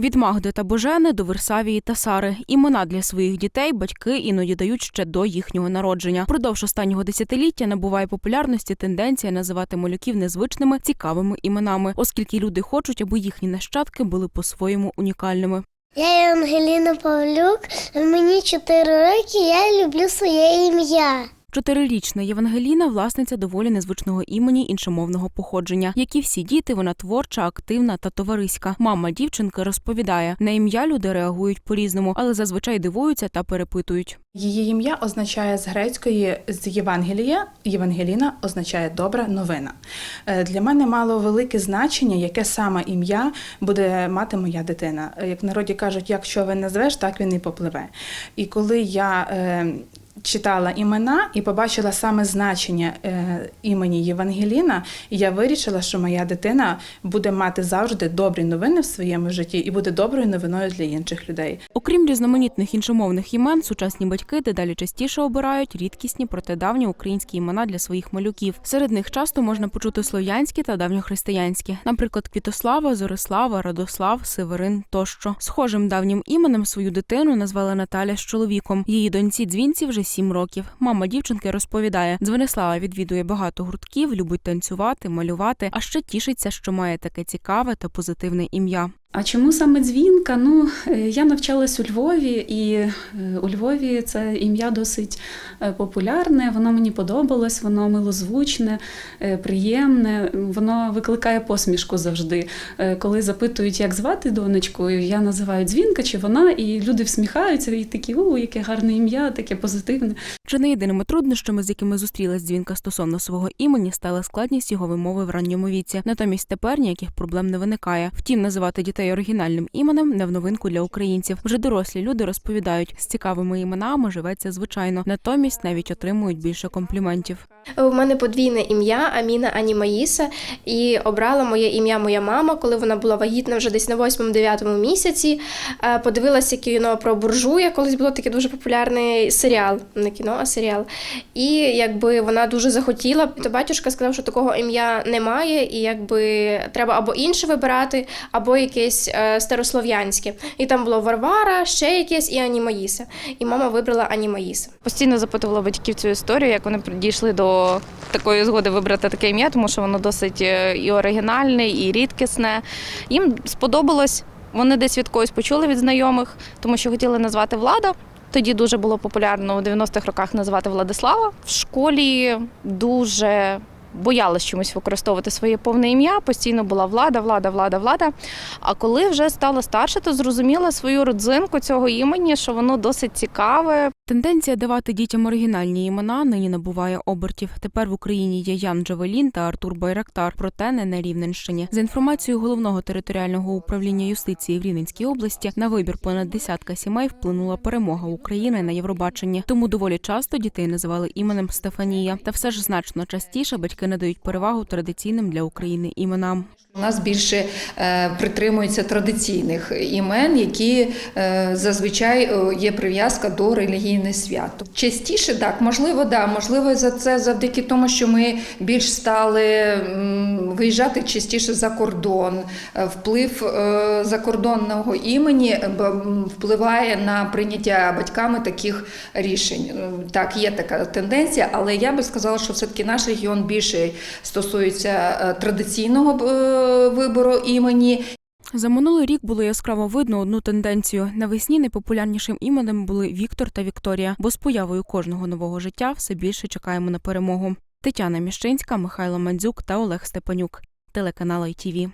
Від Магди та Божени до Версавії та Сари. Імена для своїх дітей батьки іноді дають ще до їхнього народження. Продовж останнього десятиліття набуває популярності тенденція називати малюків незвичними цікавими іменами, оскільки люди хочуть, аби їхні нащадки були по-своєму унікальними. Я Ангеліна Павлюк, мені 4 роки, я люблю своє ім'я. Чотирирічна Євангеліна власниця доволі незвичного імені іншомовного походження. Як і всі діти, вона творча, активна та товариська. Мама дівчинки розповідає, на ім'я люди реагують по-різному, але зазвичай дивуються та перепитують. Її ім'я означає з грецької з Євангелія. Євангеліна означає добра новина. Е, Для мене мало велике значення, яке саме ім'я буде мати моя дитина. Як народі кажуть, якщо ви назвеш, так він і попливе. І коли я е, читала імена і побачила саме значення е, імені Євангеліна, я вирішила, що моя дитина буде мати завжди добрі новини в своєму житті і буде доброю новиною для інших людей. Окрім різноманітних іншомовних імен, сучасні батьки дедалі частіше обирають рідкісні проте давні українські імена для своїх малюків. Серед них часто можна почути слов'янські та давньохристиянські, наприклад, Квітослава, Зорислава, Радослав, Северин тощо. Схожим давнім іменем свою дитину назвала Наталя з чоловіком. Її доньці дзвінці вже сім років. Мама дівчинки розповідає, Дзвонислава відвідує багато гуртків, любить танцювати, малювати, а ще тішиться, що має таке цікаве та позитивне ім'я. А чому саме дзвінка? Ну, е, я навчалась у Львові, і е, у Львові це ім'я досить е, популярне. Воно мені подобалось, воно милозвучне, приємне. Воно викликає посмішку завжди. Коли запитують, як звати донечку, я називаю дзвінка чи вона, і люди всміхаються і такі, о, яке гарне ім'я, таке позитивне. Чи не єдиними труднощами, з якими зустрілась дзвінка стосовно свого імені, стала складність його вимови в ранньому віці. Натомість тепер ніяких проблем не виникає. Втім, називати дітей оригінальним іменем не в новинку для українців. Вже дорослі люди розповідають, з цікавими іменами живеться звичайно. Натомість навіть отримують більше компліментів. У мене подвійне ім'я Аміна Анімаїса, і обрала моє ім'я моя мама, коли вона була вагітна вже десь на 8-9 місяці. Е, Подивилася кіно про буржуя, колись було таке дуже популярний серіал, не кіно, а серіал. І якби вона дуже захотіла, то батюшка сказав, що такого ім'я немає, і якби треба або інше вибирати, або якесь е, старослов'янське. І там було Варвара, ще якесь і Анімаїса. І мама вибрала Анімаїса. Постійно запитувала батьків цю історію, як вони дійшли до такої згоди вибрати таке ім'я, тому що воно досить е, і оригінальне, і рідкісне. Їм сподобалось. Вони десь від когось почули від знайомих, тому що хотіли назвати Влада. Тоді дуже було популярно у 90-х роках називати Владислава. В школі дуже боялась чомусь використовувати своє повне ім'я. Постійно була влада, влада, влада, влада. А коли вже стала старше, то зрозуміла свою родзинку цього імені, що воно досить цікаве, Тенденція давати дітям оригінальні імена нині набуває обертів. Тепер в Україні є Ян Джавелін та Артур Байрактар, проте не на Рівненщині. За інформацією головного територіального управління юстиції в Рівненській області, на вибір понад десятка сімей вплинула перемога України на Євробаченні. Тому доволі часто дітей називали іменем Стефанія. Та все ж значно частіше батьки надають перевагу традиційним для України іменам. У нас більше е, притримуються традиційних імен, які е, зазвичай е, є прив'язка до релігійних свят. Частіше так, можливо, да, можливо, за це завдяки тому, що ми більш стали виїжджати частіше за кордон. Вплив закордонного імені впливає на прийняття батьками таких рішень. Так, є така тенденція, але я би сказала, що все-таки наш регіон більше стосується традиційного вибору імені. За минулий рік було яскраво видно одну тенденцію. Навесні найпопулярнішим іменем були Віктор та Вікторія, бо з появою кожного нового життя все більше чекаємо на перемогу. Тетяна Міщинська, Михайло Мандзюк та Олег Степанюк. Телеканал ITV.